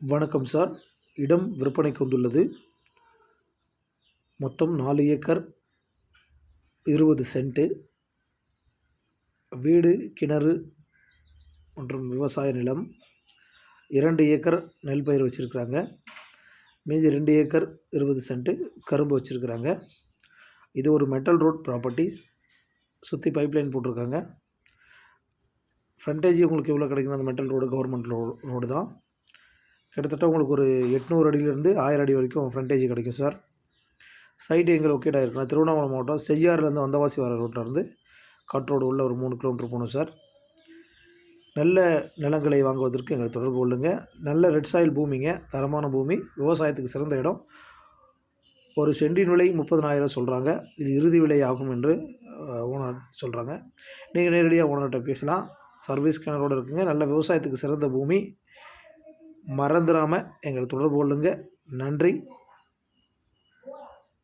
வணக்கம் சார். இடம் விற்பனைக்கு வந்துள்ளது மொத்தம் நாலு ஏக்கர் இருபது சென்ட்டு. வீடு கிணறு மற்றும் விவசாய நிலம். இரண்டு ஏக்கர் நெல் பயிர் வச்சுருக்குறாங்க. மீதி ரெண்டு ஏக்கர் இருபது சென்ட்டு கரும்பு வச்சுருக்குறாங்க. இது ஒரு மெட்டல் ரோட் ப்ராப்பர்ட்டிஸ் சுற்றி பைப்லைன் போட்டிருக்காங்க. ஃப்ரண்டேஜ் உங்களுக்கு எவ்வளோ கிடைக்கணும் அந்த metal road government ro road தான். கிட்டத்தட்ட உங்களுக்கு ஒரு எட்நூறு அடியிலேருந்து ஆயிரம் அடி வரைக்கும் ஃப்ரண்டேஜ் கிடைக்கும் சார் சைட் எங்கே லொக்கேட் ஆகிருக்குன்னா திருவண்ணாமலை மாவட்டம் செய்யாறுலேருந்து வந்தவாசி வர ரோட்டிலேருந்து காட் ரோடு உள்ள ஒரு மூணு கிலோமீட்டர் போகணும் சார் நல்ல நிலங்களை வாங்குவதற்கு எங்களை தொடர்பு கொள்ளுங்க. நல்ல ரெட் சாயில் பூமிங்க தரமான பூமி விவசாயத்துக்கு சிறந்த இடம். ஒரு சென்டின் விலை முப்பதனாயிரம் சொல்கிறாங்க இது இறுதி விலை ஆகும் என்று ஓனர் சொல்கிறாங்க நீங்கள் நேரடியாக ஓனர்கிட்ட பேசலாம். சர்வீஸ் கிணறோடு இருக்குங்க. நல்ல விவசாயத்துக்கு சிறந்த பூமி. மறந்துடாமல் எங்களை தொடர்பு கொள்ளுங்கள் நன்றி.